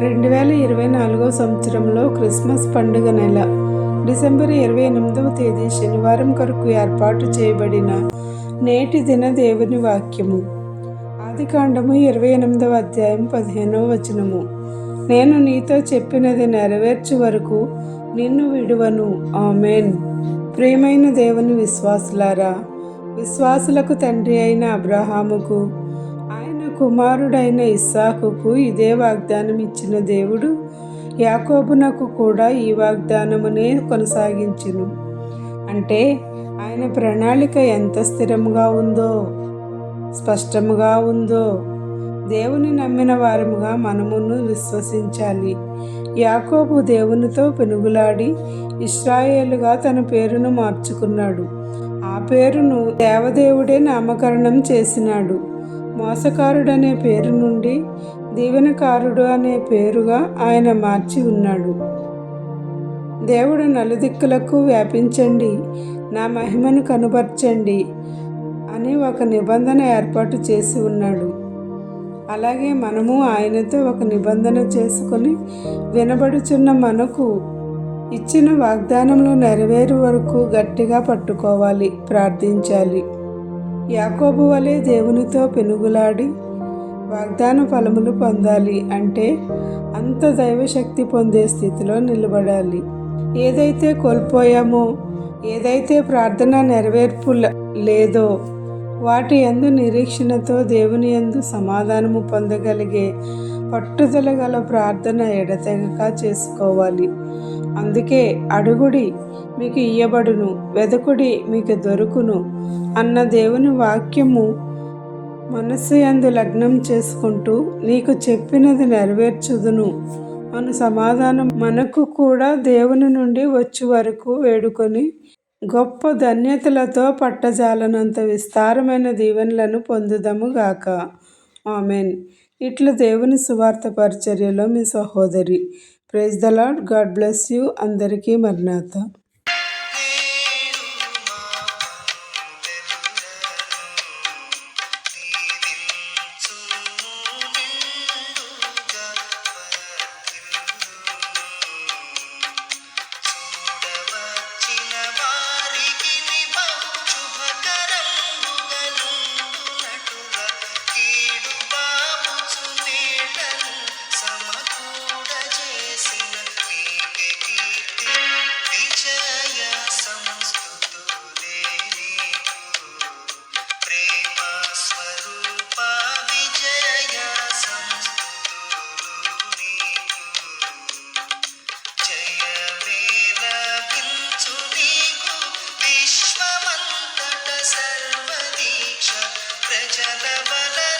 రెండు వేల ఇరవై నాలుగో సంవత్సరంలో క్రిస్మస్ పండుగ నెల. డిసెంబర్ ఇరవై ఎనిమిదవ తేదీ శనివారం కొరకు ఏర్పాటు చేయబడిన నేటి దిన దేవుని వాక్యము. ఆది కాండము ఇరవై ఎనిమిదవ అధ్యాయం పదిహేనవ వచనము. నేను నీతో చెప్పినది నెరవేర్చు వరకు నిన్ను విడువను. ఆమెన్. ప్రియమైన దేవుని విశ్వాసులారా విశ్వాసులకు తండ్రి అయిన అబ్రహాముకు కుమారుడైన ఇస్సాకుకు ఇదే వాగ్దానం ఇచ్చిన దేవుడు యాకోబునకు కూడా ఈ వాగ్దానమునే కొనసాగించును. అంటే ఆయన ప్రణాళిక ఎంత స్థిరముగా ఉందో స్పష్టముగా ఉందో దేవుని నమ్మిన వారముగా మనమును విశ్వసించాలి. యాకోబు దేవునితో పెనుగులాడి ఇస్రాయేలుగా తన పేరును మార్చుకున్నాడు. ఆ పేరును దేవదేవుడే నామకరణం చేసినాడు. మోసకారుడనే పేరు నుండి దీవెనకారుడు అనే పేరుగా ఆయన మార్చి ఉన్నాడు. దేవుడు నలుదిక్కులకు వ్యాపించండి నా మహిమను కనుపర్చండి అని ఒక నిబంధన ఏర్పాటు చేసి ఉన్నాడు. అలాగే మనము ఆయనతో ఒక నిబంధన చేసుకొని వినబడుచున్న మనకు ఇచ్చిన వాగ్దానంలో నెరవేరు వరకు గట్టిగా పట్టుకోవాలి ప్రార్థించాలి. యాకోబు వలె దేవునితో పెనుగులాడి వాగ్దాన ఫలములు పొందాలి అంటే అంత దైవశక్తి పొందే స్థితిలో నిలబడాలి. ఏదైతే కోల్పోయామో ఏదైతే ప్రార్థన నెరవేర్పు లేదో వాటి ఎందు నిరీక్షణతో దేవుని ఎందు సమాధానము పొందగలిగే పట్టుదల గల ప్రార్థన ఎడతెగక చేసుకోవాలి. అందుకే అడుగుడి మీకు ఇయ్యబడును వెదకుడి మీకు దొరుకును అన్న దేవుని వాక్యము మనస్సు ఎందు లగ్నం చేసుకుంటూ నీకు చెప్పినది నెరవేర్చుదును. అను సమాధానం మనకు కూడా దేవుని నుండి వచ్చి వరకు వేడుకొని గొప్ప ధన్యతలతో పట్టజాలనంత విస్తారమైన దీవెనలను పొందుదము గాక. ఆమెన్. ఇట్లు దేవుని సువార్త పరిచర్యలో మీ సహోదరి. Praise the lord god bless you. అందరికీ మర్నాథ பல பல